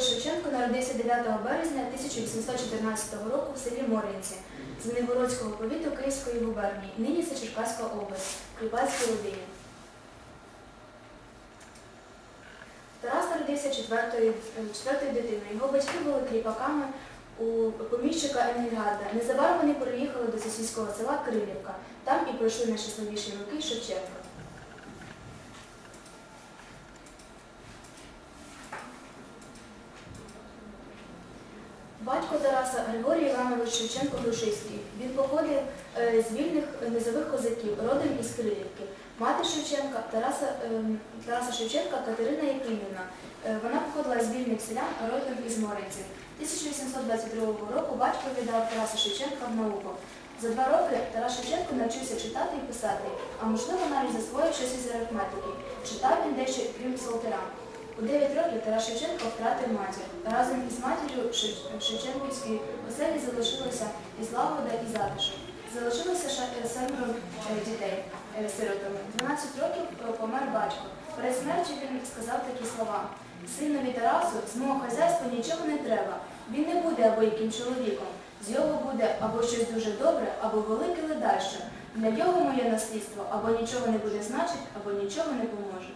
Григорович Шевченко народився 9 березня 1814 року в селі Моринці Звенигородського повіту Київської губернії. Нині це Черкаська область, Кріпацькій родині. Тарас народився четвертою, дитиною. Його батьки були кріпаками у поміщика Енгельгарда. Незабаром вони переїхали до сусідського села Кирилівка. Там і пройшли найщасливіші роки Шевченка. Батько Тараса Григорій Іванович Шевченко Грушиський. Він походив е, з вільних низових козаків, родом із Кирилівки. Мати Шевченка Тараса, ем, Тараса Шевченка Катерина Якимівна. Е, Вона походила з вільних селян, родом із Моринців. 1822 року батько віддав Тараса Шевченка в науку. За два роки Тарас Шевченко навчився читати і писати, а можливо навіть засвоїв щось із арифметики. Читав він дещо крім псалтира. У 9 років Тарас Шевченко втратив матір. Разом із матір'ю Шев- Шевченківській оселі залишилося і злагода, і затишок. Залишилося семеро е, дітей е, сиротами. 12 років е, помер батько. Перед смертю він сказав такі слова. Синові Тарасу з мого хазяйства нічого не треба. Він не буде або яким чоловіком. З його буде або щось дуже добре, або велике ледальше. Для його моє наслідство або нічого не буде значить, або нічого не поможе.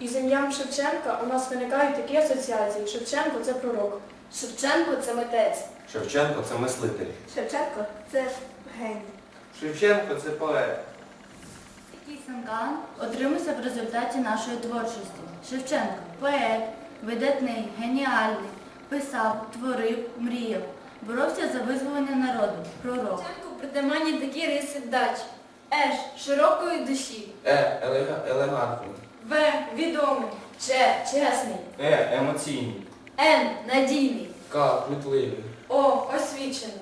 Із ім'ям Шевченка у нас виникають такі асоціації. Шевченко це пророк. Шевченко це митець. Шевченко це мислитель. Шевченко це геній. Шевченко це поет. Такий санкан отримався в результаті нашої творчості. Шевченко поет, видатний, геніальний, писав, творив, мріяв, боровся за визволення народу, пророк. Шевченко притаманні такі риси вдачі. Еш широкої душі. Е. Елега, елегантний. В відомий. Ч чесний. Е. Емоційний. Н надійний. К. Кмітливий. О освічений.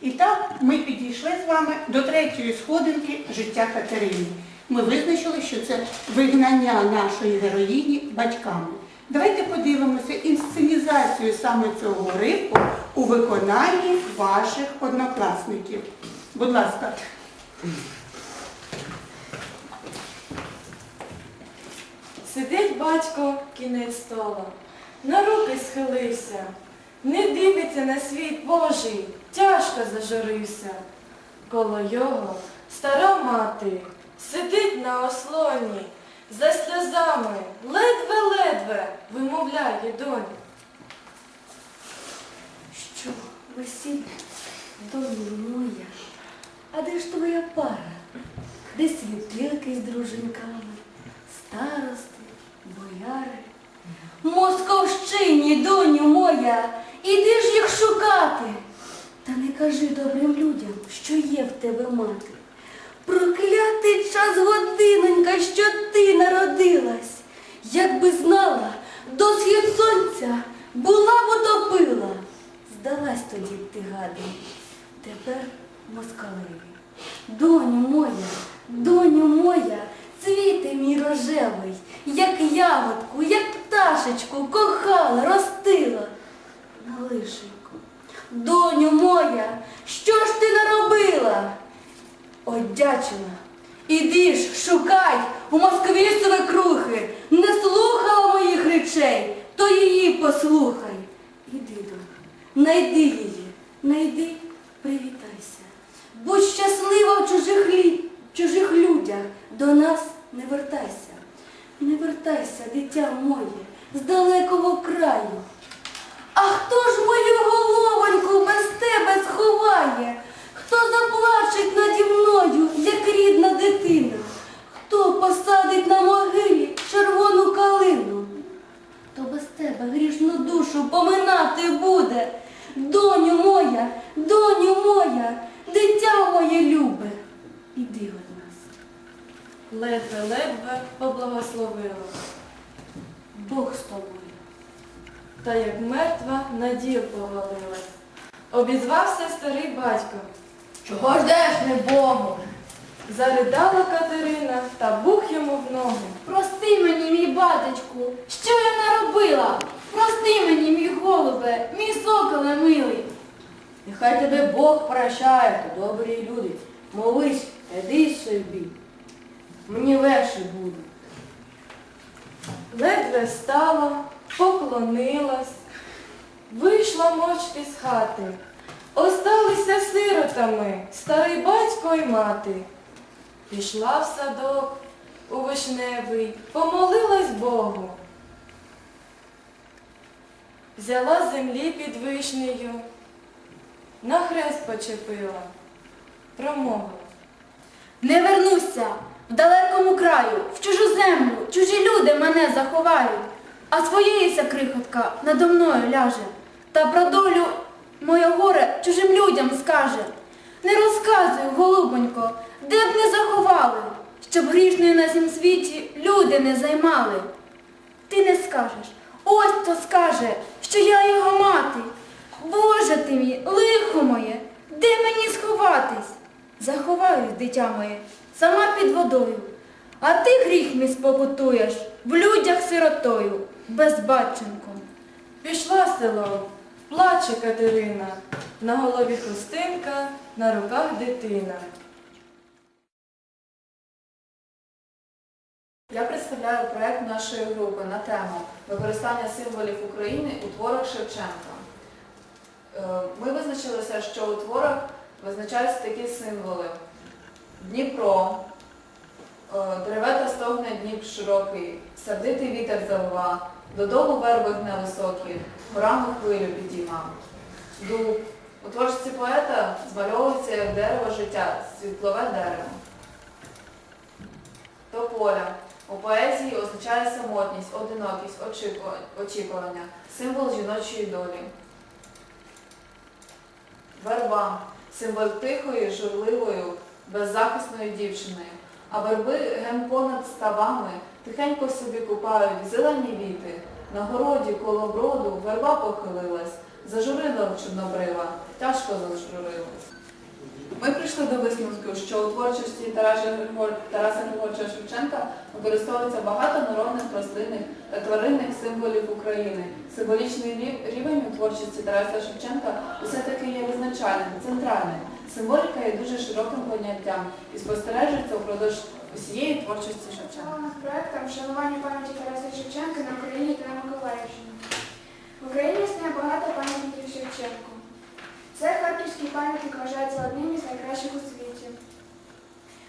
І так ми підійшли з вами до третьої сходинки життя Катерини. Ми визначили, що це вигнання нашої героїні батьками. Давайте подивимося інсценізацію саме цього уривку у виконанні ваших однокласників. Будь ласка. Сидить батько кінець стола, на руки схилився, не дивиться на світ Божий, тяжко зажурився. Коло його стара мати сидить на ослоні, за сльозами ледве-ледве вимовляє донь. Що, весілля, доню моя, а де ж твоя пара? Де світилки з дружинками, старости, бояри? Московщині, доню моя, іди ж їх шукати. Та не кажи добрим людям, що є в тебе мати. Проклятий час годинонька, що ти народилась. Якби знала, до схід сонця була б утопила. Здалась тоді ти гадом, тепер москалеві. Доню моя, доню моя, цвіти мій рожевий, як ягодку, як пташечку кохала, ростила на лишеньку. Доню моя, що ж ти наробила? Одячила. Іди ж, шукай у Москві свекрухи, не слухала моїх речей, то її послухай. Іди, доню, найди її, найди, привітайся. Будь щаслива в чужих, лі... чужих людях, до нас не вертайся. Не вертайся, дитя моє, з далекого краю. А хто ж мою головоньку без тебе сховає? Хто заплачеть наді мною, як рідна дитина? Хто посадить на могилі червону калину? Хто без тебе грішну душу поминати буде? Доню моя, доню моя, дитя моє любе, іди від нас. Ледве-ледве поблагословила. Бог з тобою. Та як мертва надія повалилась. Обізвався старий батько. Чого ждеш не Богу? Заридала Катерина та бух йому в ноги. Прости мені, мій батечку, що я наробила? Прости мені, мій голубе, мій соколе милий. Нехай тебе Бог прощає, то добрі люди. Молись, іди собі. Мені легше буде. Ледве стала, поклонилась, вийшла мовчки з хати. Осталися сиротами старий батько й мати. Пішла в садок у вишневий, помолилась Богу. Взяла землі під вишнею, на хрест почепила, промовила. Не вернуся в далекому краю, в чужу землю, чужі люди мене заховають, а своєїся крихотка надо мною ляже, та про долю моє горе чужим людям скаже. Не розказуй, голубонько, де б не заховали, щоб грішною на цім світі люди не займали. Ти не скажеш, ось хто скаже, що я його мати. Боже ти мій, лихо моє, де мені сховатись? Заховаюсь, дитя моє, сама під водою. А ти гріх мій спокутуєш в людях сиротою, безбатченком. Пішла селом, плаче Катерина, на голові хустинка, на руках дитина. Я представляю проект нашої групи на тему використання символів України у творах Шевченка. Е, Ми визначилися, що у творах визначаються такі символи: Дніпро, е, деревета стогне Дніп широкий, сердитий вітер завива, додому верби гне високі, горами хвилю підійма. Дуб. У творчості поета змальовується як дерево життя, світлове дерево. Тополя. У поезії означає самотність, одинокість, очікування, символ жіночої долі. Верба символ тихої, журливої, беззахисної дівчини. А верби ген понад ставами тихенько собі купають зелені віти. На городі коло броду верба похилилась, зажурила в чорнобрива, тяжко зажурилась. Ми прийшли до висновку, що у творчості Тараса Григор- Шевченка використовується багато народних рослинних та тваринних символів України. Символічний рівень у творчості Тараса Шевченка все-таки є визначальним, центральним. Символіка є дуже широким поняттям і спостережується впродовж усієї творчості Шевченка. Проектом вшанування пам'яті Тараса Шевченка на Україні та на Миколаївщині. В Україні існує багато пам'ятників Шевченку. Це харківський пам'ятник вважається одним із найкращих у світі.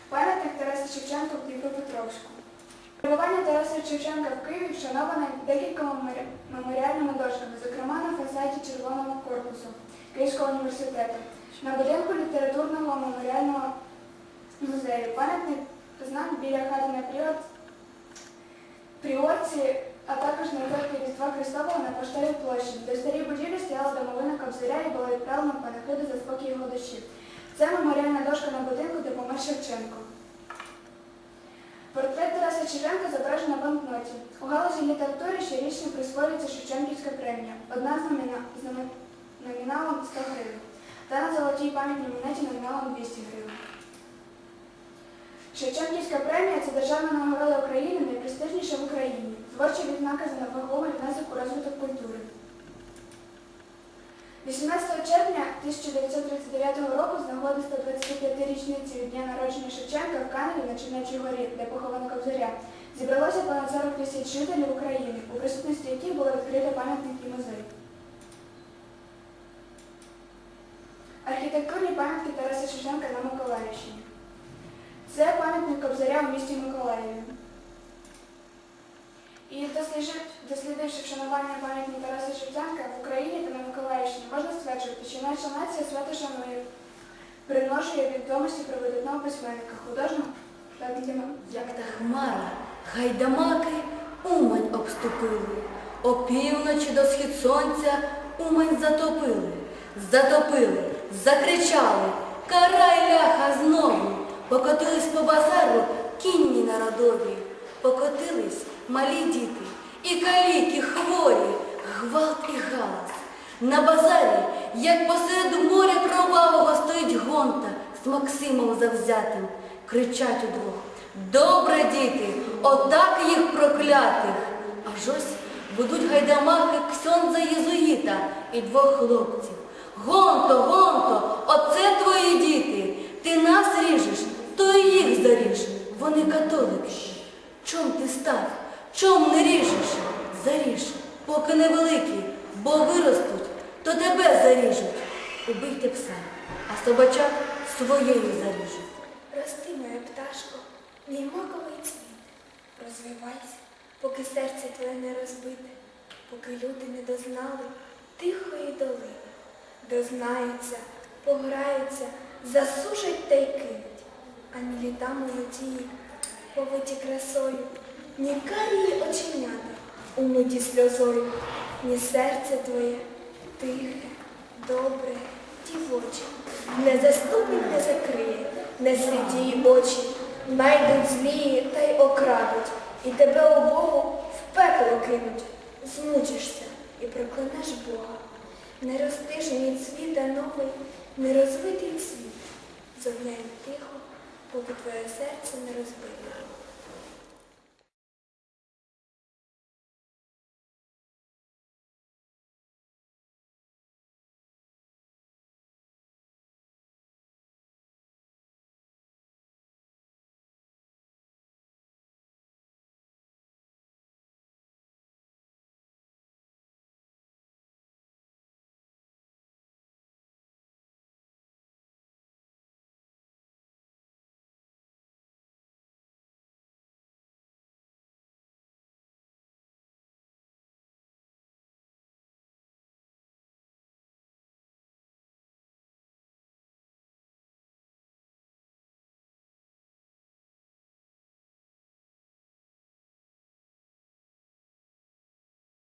Пам'ятник Тараса Шевченка в Дніпропетровську. Перебування Тараса Шевченка в Києві вшановане декількома меморіальними дошками, зокрема на фасаді Червоного корпусу Київського університету, на будинку літературного меморіального музею. Пам'ятник знак біля хати на Пріор- Пріорці, а також на церкві Різдва Христового на Поштовій площі. До старій будівлі стояла домовина Кобзаря і була відправлена панахиду за спокій його душі. Це меморіальна дошка на будинку, де помер Шевченко. Портрет Тараса Шевченка зображено на банкноті. У галузі літератури щорічно присвоюється Шевченківська премія. Одна з, номіна... з номі- номіналом 100 гривень. Та на золотій пам'ятній монеті номіналом 200 гривень. Шевченківська премія це державна нагорода України, найпрестижніша в Україні. Творча відзнака за ваговий внесок у розвиток культури. 18 червня 1939 року з нагоди 125-річниці від дня народження Шевченка в Каневі на Чернечій горі, де поховано Кобзаря, зібралося понад 40 тисяч жителів України, у присутності яких було відкрито пам'ятник і музей. Пам'ятки Тараса Шевченка на Миколаївщині. Це пам'ятник Кобзаря у місті Миколаєві. І дослідивши вшанування пам'ятника Тараса Шевченка в Україні та на Миколаївщині, можна стверджувати, що наша нація свято шанує, примножує відомості про видатного письменника, художника та діма- Як та хмара, гайдамаки Умань обступили. Опівночі до схід сонця Умань затопили. Затопили, закричали, карай ляха знову. Покотились по базару кінні народові. Покотились малі діти, і каліки хворі, гвалт і галас. На базарі, як посеред моря кровавого, стоїть гонта з Максимом завзятим. кричать удвох. Добре, діти, отак їх проклятих. Аж ось ведуть гайдамаки ксьондза єзуїта і двох хлопців. Гонто, гонто, Ти нас ріжеш, то і їх заріж. Вони католики. Чом ти став? Чом не ріжеш? Заріж, поки невеликі, бо виростуть, то тебе заріжуть. Убийте пса, а собачак своєю заріжуть. Рости, моя пташко, мій маковий цвіт. Розвивайся, поки серце твоє не розбите, поки люди не дознали тихої долини. Дознаються, пограються, засушать та й кинуть, а ні літа молодії, повиті красою, ні карії оченята, умиті сльозою, ні серце твоє тихе, добре, дівоче, не заступить, не закриє, не святії очі, найдуть злії та й окрадуть, і тебе обогу в пекло кинуть, змучишся і проклянеш Бога. Не ростиш ні цвіта новий, не розвитий цвіт, зогняй тихо, поки твоє серце не розбите.